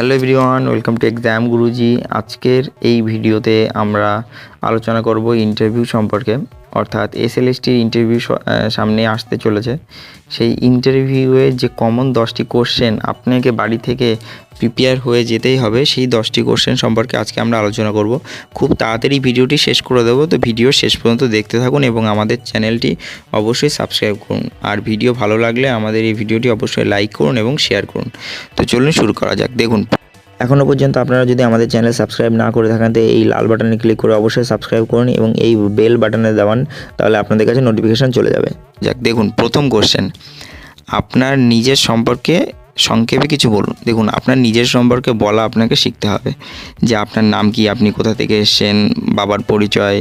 Hello everyone, welcome to exam Guruji. আজকের এই ভিডিওতে আমরা আলোচনা করব ইন্টারভিউ সম্পর্কে। অর্থাৎ এসএলএসটির ইন্টারভিউ সামনে আসতে চলেছে। সেই ইন্টারভিউয়ে যে কমন দশটি কোশ্চেন আপনাকে বাড়ি থেকে প্রিপেয়ার হয়ে যেতেই হবে। সেই দশটি কোশ্চেন সম্পর্কে আজকে আমরা আলোচনা করব। খুব তাড়াতাড়ি ভিডিওটি শেষ করে দেবো। তো ভিডিও শেষ পর্যন্ত দেখতে থাকুন এবং আমাদের চ্যানেলটি অবশ্যই সাবস্ক্রাইব করুন। আর ভিডিও ভালো লাগলে আমাদের এই ভিডিওটি অবশ্যই লাইক করুন এবং শেয়ার করুন। তো চলুন শুরু করা যাক। দেখুন এখনও পর্যন্ত আপনারা যদি আমাদের চ্যানেল সাবস্ক্রাইব না করে থাকেন, তো এই লাল বাটনে ক্লিক করে অবশ্যই সাবস্ক্রাইব করুন এবং এই বেল বাটনে দেওয়ান, তাহলে আপনাদের কাছে নোটিফিকেশান চলে যাবে। যাক, দেখুন, প্রথম কোশ্চেন আপনার নিজের সম্পর্কে সংক্ষেপে কিছু বলুন। দেখুন, আপনার নিজের সম্পর্কে বলা আপনাকে শিখতে হবে যে আপনার নাম কি, আপনি কোথা থেকে এসেছেন, বাবার পরিচয়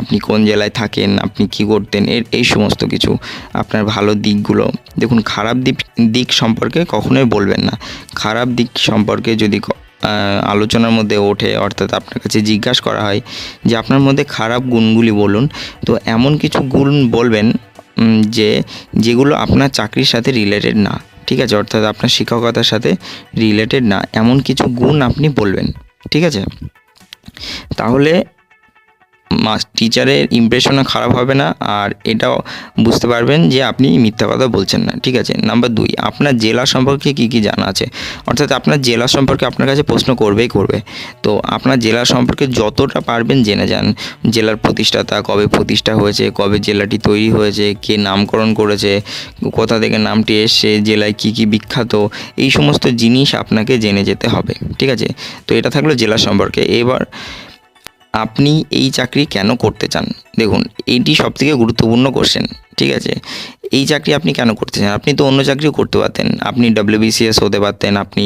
আপনি কোন জেলায় থাকেন, আপনি কি করতেন, এর, এই সমস্ত কিছু আপনার ভালো দিকগুলো। দেখুন, খারাপ দিক দিক সম্পর্কে কখনোই বলবেন না। খারাপ দিক সম্পর্কে যদি আলোচনার মধ্যে ওঠে, অর্থাৎ আপনার কাছে জিজ্ঞাসা করা হয় যে আপনার মধ্যে খারাপ গুণগুলি বলুন, তো এমন কিছু গুণ বলবেন যে, যেগুলো আপনার চাকরির সাথে রিলেটেড না। ঠিক আছে, অর্থাৎ আপনার শিক্ষকতার সাথে রিলেটেড না, এমন কিছু গুণ আপনি বলবেন, ঠিক আছে? তাহলে মাস টিচারের ইমপ্রেশনও খারাপ হবে না, আর এটাও বুঝতে পারবেন যে আপনি মিথ্যা কথা বলছেন না, ঠিক আছে? নাম্বার দুই, আপনার জেলা সম্পর্কে কী কী জানা আছে? অর্থাৎ আপনার জেলা সম্পর্কে আপনার কাছে প্রশ্ন করবেই করবে। তো আপনার জেলা সম্পর্কে যতটা পারবেন জেনে যান। জেলার প্রতিষ্ঠাতা কবে প্রতিষ্ঠা হয়েছে, কবে জেলাটি তৈরি হয়েছে, কে নামকরণ করেছে, কোথা থেকে নামটি এসছে, জেলায় কী কী বিখ্যাত, এই সমস্ত জিনিস আপনাকে জেনে যেতে হবে, ঠিক আছে? তো এটা থাকল জেলা সম্পর্কে। এবার আপনি এই চাকরি কেন করতে চান? দেখুন, এইটি সবথেকে গুরুত্বপূর্ণ কোশ্চেন ঠিক আছে? এই চাকরি আপনি কেন করতে চান? আপনি তো অন্য চাকরিও করতে পারতেন। আপনি ডব্লিউবিসিএস হতে পারতেন, আপনি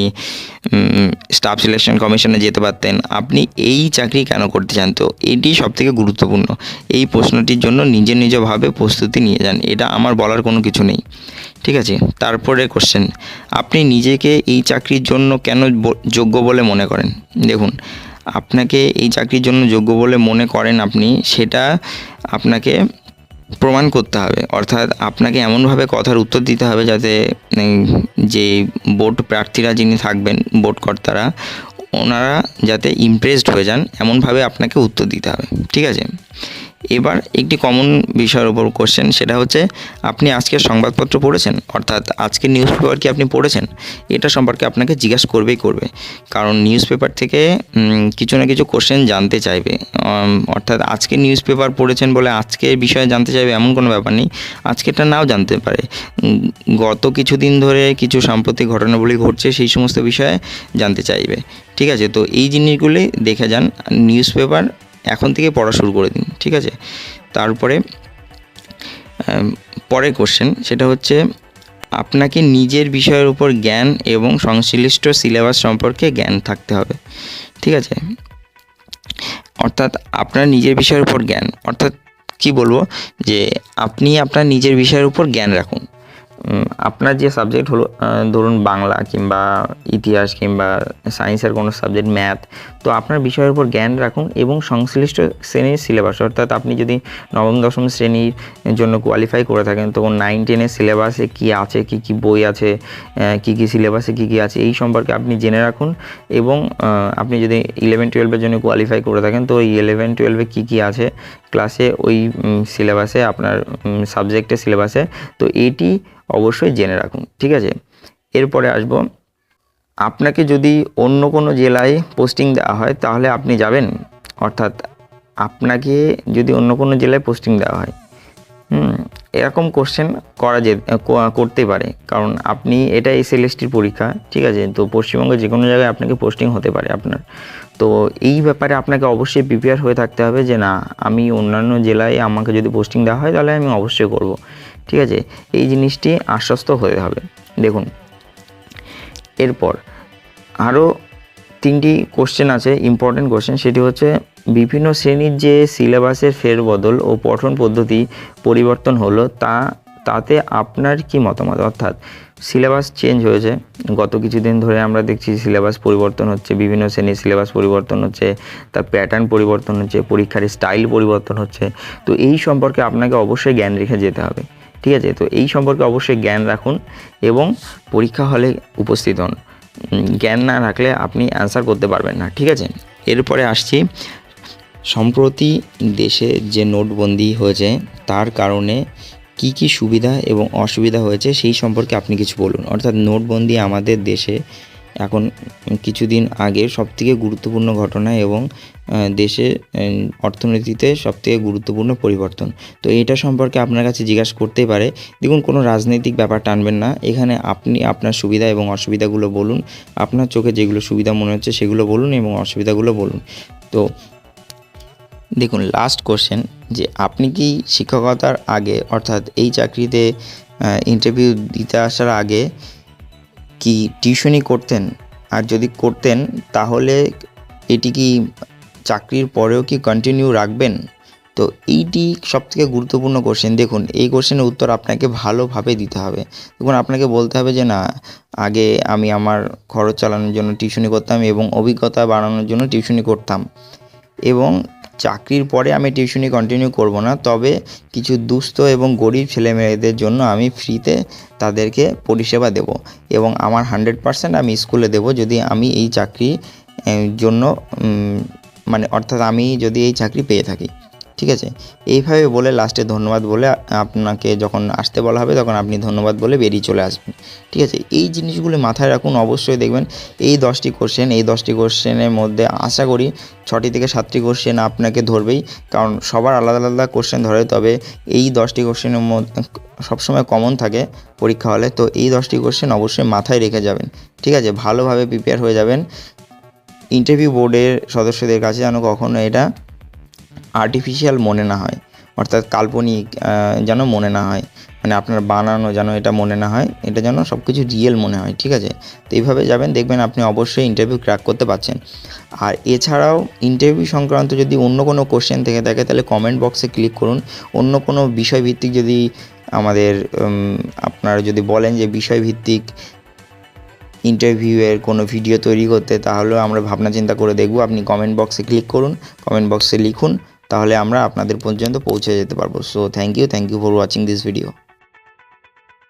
স্টাফ সিলেকশন কমিশনে যেতে পারতেন। আপনি এই চাকরি কেন করতে চান? তো এটি সবথেকে গুরুত্বপূর্ণ। এই প্রশ্নটির জন্য নিজে নিজভাবে প্রস্তুতি নিয়ে যান। এটা আমার বলার কোনো কিছু নেই, ঠিক আছে? তারপরে কোশ্চেন আপনি নিজেকে এই চাকরির জন্য কেন যোগ্য বলে মনে করেন? দেখুন আপনাকে এই চাকরির জন্য যোগ্য বলে মনে করেন আপনি, সেটা আপনাকে প্রমাণ করতে হবে। অর্থাৎ আপনাকে এমনভাবে কথার উত্তর দিতে হবে যাতে যে বোর্ড প্রার্থীরা যিনি থাকবেন, বোর্ড কর্তারা, ওনারা যাতে ইমপ্রেসড হয়ে যান, এমনভাবে আপনাকে উত্তর দিতে হবে। ঠিক আছে? এবার একটি কমন বিষয়ের উপর কোশ্চেন সেটা হচ্ছে, আপনি আজকের সংবাদপত্র পড়েছেন? অর্থাৎ আজকের নিউজ পেপার কি আপনি পড়েছেন? এটা সম্পর্কে আপনাকে জিজ্ঞাসা করবেই করবে। কারণ নিউজ পেপার থেকে কিছু না কিছু কোশ্চেন জানতে চাইবে। অর্থাৎ আজকে নিউজ পেপার পড়েছেন বলে আজকে বিষয়ে জানতে চাইবে এমন কোনো ব্যাপার নেই। আজকেরটা নাও জানতে পারে। গত কিছুদিন ধরে কিছু সাম্প্রতিক ঘটনাবলী ঘটছে, সেই সমস্ত বিষয়ে জানতে চাইবে। ঠিক আছে? তো এই জিনিসগুলি দেখে যান। নিউজ পেপার এখন থেকে পড়া শুরু করে দিন, ঠিক আছে? তারপরে পরের কোশ্চেন সেটা হচ্ছে, আপনাকে নিজের বিষয়ের উপর জ্ঞান এবং সংশ্লিষ্ট সিলেবাস সম্পর্কে জ্ঞান থাকতে হবে, ঠিক আছে? অর্থাৎ আপনার নিজের বিষয়ের উপর জ্ঞান, অর্থাৎ কি বলব? যে আপনি আপনার নিজের বিষয়ের উপর জ্ঞান রাখুন। আপনার যে সাবজেক্ট হলো ধরুন বাংলা কিংবা ইতিহাস কিংবা সায়েন্সের কোনো সাবজেক্ট ম্যাথ তো আপনার বিষয়ের উপর জ্ঞান রাখুন এবং সংশ্লিষ্ট শ্রেণির সিলেবাস অর্থাৎ আপনি যদি নবম, দশম শ্রেণির জন্য কোয়ালিফাই করে থাকেন তো নাইন টেনের সিলেবাসে কী আছে, কী কী বই আছে কী কী সিলেবাসে কী কী আছে, এই সম্পর্কে আপনি জেনে রাখুন এবং আপনি যদি ইলেভেন টুয়েলভের জন্য কোয়ালিফাই করে থাকেন, তো ওই ইলেভেন টুয়েলভে কী কী আছে ক্লাসে ওই সিলেবাসে আপনার সাবজেক্টের সিলেবাসে তো এইটি অবশ্যই জেনে রাখুন, ঠিক আছে? এরপরে আসব, আপনাকে যদি অন্য কোনো জেলায় পোস্টিং দেওয়া হয়, তাহলে আপনি যাবেন। অর্থাৎ আপনাকে যদি অন্য কোনো জেলায় পোস্টিং দেওয়া হয়, হুম, এরকম কোশ্চেন করা যে করতে পারে। কারণ আপনি, এটা এসএলএসটির পরীক্ষা, ঠিক আছে? তো পশ্চিমবঙ্গের যে কোনো জায়গায় আপনাকে পোস্টিং হতে পারে আপনার। তো এই ব্যাপারে আপনাকে অবশ্যই প্রিপেয়ার হয়ে থাকতে হবে যে, না, আমি অন্যান্য জেলায় আমাকে যদি পোস্টিং দেওয়া হয়, তাহলে আমি অবশ্যই করব। ঠিক আছে, এই জিনিসটি আশ্বস্ত হতে হবে। দেখুন, এরপর আরও তিনটি কোশ্চেন আছে ইম্পর্টেন্ট কোশ্চেন সেটি হচ্ছে বিভিন্ন শ্রেণির যে সিলেবাসের ফেরবদল ও পঠন পদ্ধতি পরিবর্তন হলো, তা, তাতে আপনার কি মতামত? অর্থাৎ সিলেবাস চেঞ্জ হয়েছে, গত কিছুদিন ধরে আমরা দেখছি সিলেবাস পরিবর্তন হচ্ছে, বিভিন্ন শ্রেণির সিলেবাস পরিবর্তন হচ্ছে, তার প্যাটার্ন পরিবর্তন হচ্ছে, পরীক্ষার স্টাইল পরিবর্তন হচ্ছে। তো এই সম্পর্কে আপনাকে অবশ্যই জ্ঞান রেখে যেতে হবে। ঠিক আছে? তো এই সম্পর্কে অবশ্যই জ্ঞান রাখুন এবং পরীক্ষা হলে উপস্থিত হন। জ্ঞান না রাখলে আপনি অ্যান্সার করতে পারবেন না, ঠিক আছে? এরপরে আসছি। সম্প্রতি দেশে যে নোটবন্দি হয়েছে, তার কারণে কি কি সুবিধা এবং অসুবিধা হয়েছে সেই সম্পর্কে আপনি কিছু বলুন। অর্থাৎ নোটবন্দি আমাদের দেশে এখন কিছুদিন আগে সবথেকে গুরুত্বপূর্ণ ঘটনা এবং দেশে অর্থনীতিতে সবথেকে গুরুত্বপূর্ণ পরিবর্তন। তো এটা সম্পর্কে আপনার কাছে জিজ্ঞাসা করতেই পারে। দেখুন, কোনো রাজনৈতিক ব্যাপার টানবেন না। এখানে আপনি আপনার সুবিধা এবং অসুবিধাগুলো বলুন। আপনার চোখে যেগুলো সুবিধা মনে হচ্ছে সেগুলো বলুন এবং অসুবিধাগুলো বলুন। তো দেখুন লাস্ট কোশ্চেন যে আপনি কি শিক্ষকতার আগে, অর্থাৎ এই চাকরিতে ইন্টারভিউ দিতে আসার আগে কি টিউশনি করতেন? আর যদি করতেন, তাহলে এটি কি চাকরির পরেও কি কন্টিনিউ রাখবেন? তো এইটি সবথেকে গুরুত্বপূর্ণ কোশ্চেন দেখুন, এই কোশ্চেনের উত্তর আপনাকে ভালোভাবে দিতে হবে। দেখুন, আপনাকে বলতে হবে যে, না, আগে আমি আমার খরচ চালানোর জন্য টিউশনি করতাম এবং অভিজ্ঞতা বাড়ানোর জন্য টিউশনি করতাম। এবং চাকরির পরে আমি টিউশনি কন্টিনিউ করব না। তবে কিছু দুস্থ এবং গরিব ছেলেমেয়েদের জন্য আমি ফ্রিতে তাদেরকে পরিষেবা দেব এবং আমার হান্ড্রেড পারসেন্ট আমি স্কুলে দেব যদি আমি এই চাকরি জন্য মানে অর্থাৎ আমি যদি এই চাকরি পেয়ে থাকি। ঠিক আছে? এইভাবে বলে লাস্টে ধন্যবাদ বলে আপনাকে যখন আসতে বলা হবে তখন আপনি ধন্যবাদ বলে বেরিয়ে চলে আসবেন। ঠিক আছে? এই জিনিসগুলো মাথায় রাখুন, অবশ্যই দেখবেন এই দশটি কোশ্চেন এই দশটি কোশ্চেনের মধ্যে আশা করি ছটি থেকে সাতটি কোশ্চেন আপনাকে ধরবেই। কারণ সবার আলাদা আলাদা কোশ্চেন ধরে, তবে এই দশটি কোশ্চেনের মধ্যে সবসময় কমন থাকে পরীক্ষা হলে। তো এই দশটি কোশ্চেন অবশ্যই মাথায় রেখে যাবেন। ঠিক আছে? ভালোভাবে প্রিপেয়ার হয়ে যাবেন। ইন্টারভিউ বোর্ডের সদস্যদের কাছে যেন কখনো এটা আর্টিফিশিয়াল মনে না হয়, অর্থাৎ কাল্পনিক যেন মনে না হয়। মানে আপনার বানানো যেন এটা মনে না হয়, এটা যেন সব কিছু রিয়েল মনে হয়, ঠিক আছে? তো এইভাবে যাবেন, দেখবেন আপনি অবশ্যই ইন্টারভিউ ক্র্যাক করতে পারছেন। আর এছাড়াও ইন্টারভিউ সংক্রান্ত যদি অন্য কোনো কোশ্চেন থেকে থাকে, তাহলে কমেন্ট বক্সে ক্লিক করুন। অন্য কোনো বিষয়ভিত্তিক যদি আমাদের আপনারা যদি বলেন যে বিষয়ভিত্তিক ইন্টারভিউয়ের কোনো ভিডিও তৈরি করতে, তাহলেও আমরা ভাবনা চিন্তা করে দেখব। আপনি কমেন্ট বক্সে ক্লিক করুন কমেন্ট বক্সে লিখুন, তাহলে আমরা আপনাদের পর্যন্ত পৌঁছে যেতে পারব। So thank you thank you for watching this video